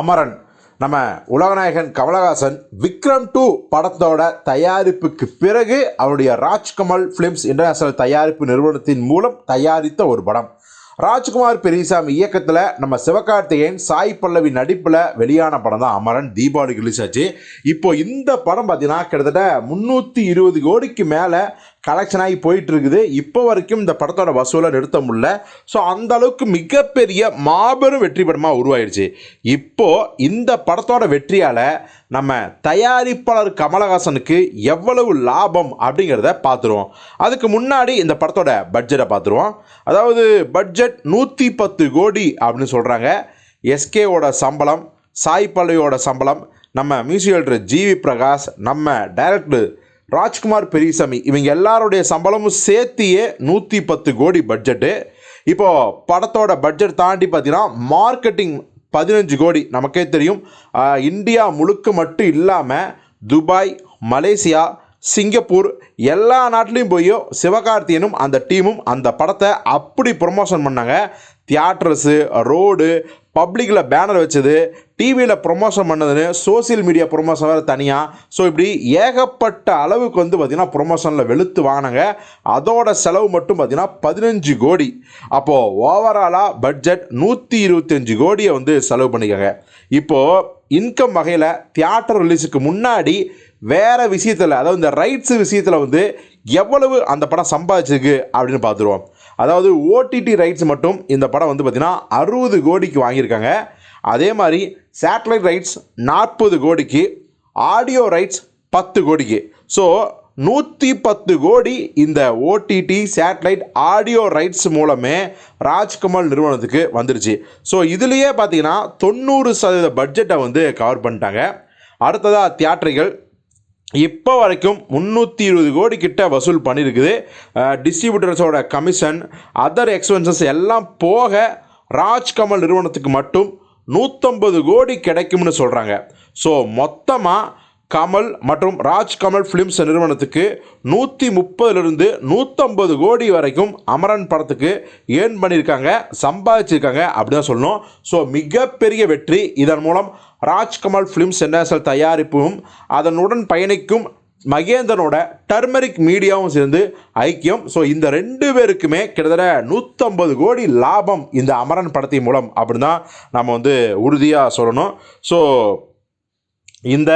அமரன் நம்ம உலகநாயகன் கமலஹாசன் விக்ரம் டூ படத்தோட தயாரிப்புக்கு பிறகு அவருடைய ராஜ்கமல் ஃபிலிம்ஸ் இன்டர்நேஷனல் தயாரிப்பு நிறுவனத்தின் மூலம் தயாரித்த ஒரு படம். ராஜ்குமார் பெரியசாமி இயக்கத்தில் நம்ம சிவகார்த்திகேயன் சாய் பல்லவி நடிப்பில் வெளியான படம் தான் அமரன் தீபாவளிக்கு ரிலீஸ் ஆச்சு. இப்போ இந்த படம் பார்த்தீங்கன்னா கிட்டத்தட்ட முந்நூற்றி இருபது கோடிக்கு மேலே கலெக்ஷன் ஆகி போயிட்டு இருக்குது இப்போ வரைக்கும் இந்த படத்தோட வசூலை நிறுத்த முடியல. ஸோ அந்த அளவுக்கு மிகப்பெரிய மாபெரும் வெற்றி படமாக உருவாயிடுச்சு இப்போது இந்த படத்தோட வெற்றியால் நம்ம தயாரிப்பாளர் கமலஹாசனுக்கு எவ்வளவு லாபம் அப்படிங்கிறத பார்த்துருவோம் அதுக்கு முன்னாடி இந்த படத்தோட பட்ஜெட்டை பார்த்துருவோம் அதாவது பட்ஜெட் நூற்றி பத்து கோடி அப்படின்னு சொல்கிறாங்க எஸ்கேவோட சம்பளம் சாய் பல்லவியோட சம்பளம் நம்ம மியூசிக் டைரக்டர் ஜிவி பிரகாஷ் நம்ம டைரக்டர் ராஜ்குமார் பெரியசாமி. இவங்க எல்லாருடைய சம்பளமும் சேர்த்தியே நூற்றி பத்து கோடி பட்ஜெட்டு. இப்போது படத்தோட பட்ஜெட் தாண்டி பார்த்தீங்கன்னா மார்க்கெட்டிங் பதினஞ்சு கோடி. நமக்கே தெரியும். இந்தியா முழுக்க மட்டும் இல்லாமல் துபாய் மலேசியா சிங்கப்பூர் எல்லா நாட்டிலையும் போய் சிவகார்த்தியனும் அந்த டீமும் அந்த படத்தை அப்படி ப்ரொமோஷன் பண்ணாங்க. தியேட்டர்ஸு ரோடு பப்ளிக்கில் பேனர் வச்சது டிவியில் ப்ரொமோஷன் பண்ணதுன்னு சோஷியல் மீடியா ப்ரொமோஷன் வேறு தனியாக ஸோ இப்படி ஏகப்பட்ட அளவுக்கு வந்து பார்த்திங்கன்னா ப்ரொமோஷனில் வெளுத்து வாங்கினாங்க. அதோட செலவு மட்டும் பார்த்திங்கன்னா பதினஞ்சு கோடி. அப்போது ஓவராலாக பட்ஜெட் நூற்றி இருபத்தஞ்சு கோடியை வந்து செலவு பண்ணிக்காங்க. இப்போது இன்கம் வகையில் தியேட்டர் ரிலீஸுக்கு முன்னாடி வேறு விஷயத்தில் அதாவது இந்த ரைட்ஸ் விஷயத்தில் வந்து எவ்வளவு அந்த படம் சம்பாதிச்சிருக்கு அப்படின்னு பார்த்துருவோம் அதாவது ஓடிடி ரைட்ஸ் மட்டும் இந்த படம் வந்து பார்த்திங்கன்னா அறுபது கோடிக்கு வாங்கியிருக்காங்க. அதே மாதிரி சேட்டலைட் ரைட்ஸ் நாற்பது கோடிக்கு ஆடியோ ரைட்ஸ் பத்து கோடிக்கு. ஸோ நூற்றி பத்து கோடி இந்த ஓடிடி சேட்டலைட் ஆடியோ ரைட்ஸ் மூலமே ராஜ்கமல் நிறுவனத்துக்கு வந்துருச்சு. ஸோ இதுலேயே பார்த்தீங்கன்னா தொண்ணூறு சதவீத பட்ஜெட்டை வந்து கவர் பண்ணிட்டாங்க. அடுத்ததாக தியேட்டர்கள் இப்போ வரைக்கும் முந்நூற்றி இருபது கோடி கிட்ட வசூல் பண்ணியிருக்குது டிஸ்ட்ரிபியூட்டர்ஸோட கமிஷன் அதர் எக்ஸ்பென்சஸ் எல்லாம் போக ராஜ்கமல் நிறுவனத்துக்கு மட்டும் நூற்றம்பது கோடி கிடைக்கும்னு சொல்கிறாங்க ஸோ மொத்தமாக கமல் மற்றும் ராஜ்கமல் ஃபிலிம்ஸ் நிறுவனத்துக்கு நூற்றி முப்பதுலேருந்து நூற்றம்பது கோடி வரைக்கும் அமரன் படத்துக்கு ஏர்ன் பண்ணியிருக்காங்க சம்பாதிச்சிருக்காங்க அப்படி தான் சொல்லணும். ஸோ மிகப்பெரிய வெற்றி. இதன் மூலம் ராஜ்கமல் ஃபிலிம்ஸ் இன்டர்நேஷனல் தயாரிப்பும் அதனுடன் பயணிக்கும் மகேந்திரனோட டர்மரிக் மீடியாவும் சேர்ந்து ஐக்கியம். ஸோ இந்த ரெண்டு பேருக்குமே கிட்டத்தட்ட நூற்றம்பது கோடி லாபம் இந்த அமரன் படத்தின் மூலம் அப்படின்னு தான் நம்ம வந்து உறுதியாக சொல்லணும். ஸோ இந்த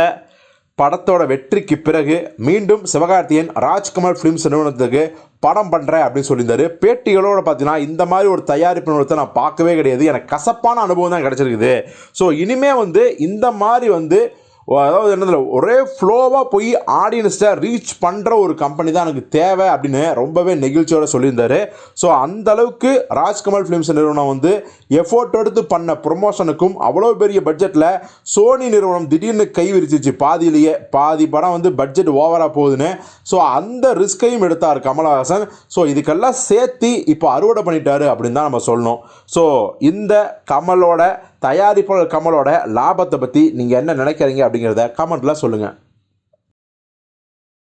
படத்தோட வெற்றிக்கு பிறகு மீண்டும் சிவகார்த்தியன் ராஜ்கமல் ஃபிலிம்ஸ் நிறுவனத்துக்கு படம் பண்ணுறேன் அப்படின்னு சொல்லியிருந்தாரு. பேட்டிகளோட பார்த்தீங்கன்னா இந்த மாதிரி ஒரு தயாரிப்பு நிறுவனத்தை நான் பார்க்கவே கிடையாது. எனக்கு கசப்பான அனுபவம் தான் கிடச்சிருக்குது. ஸோ இனிமே வந்து இந்த மாதிரி வந்து அதாவது என்னதில் ஒரே ஃப்ளோவாக போய் ஆடியன்ஸை ரீச் பண்ணுற ஒரு கம்பெனி தான் எனக்கு தேவை அப்படின்னு ரொம்பவே நெகிழ்ச்சியோட சொல்லியிருந்தார். ஸோ அந்த அளவுக்கு ராஜ்கமல் ஃபிலிம்ஸ் நிறுவனம் வந்து எஃபோர்ட் எடுத்து பண்ண ப்ரொமோஷனுக்கும் அவ்வளோ பெரிய பட்ஜெட்டில் சோனி நிறுவனம் திடீர்னு கை விரிச்சிச்சு. பாதியிலேயே பாதி படம் வந்து பட்ஜெட் ஓவராக போகுதுன்னு. ஸோ அந்த ரிஸ்கையும் எடுத்தார் கமலஹாசன். ஸோ இதுக்கெல்லாம் சேர்த்து இப்போ அறுவடை பண்ணிட்டாரு அப்படின்னு தான் நம்ம சொல்லணும். ஸோ இந்த கமலோட தயாரிப்பாளர் கமலோட லாபத்தை பற்றி நீங்கள் என்ன நினைக்கிறீங்க அப்படிங்கிறத கமெண்ட்டில் சொல்லுங்கள்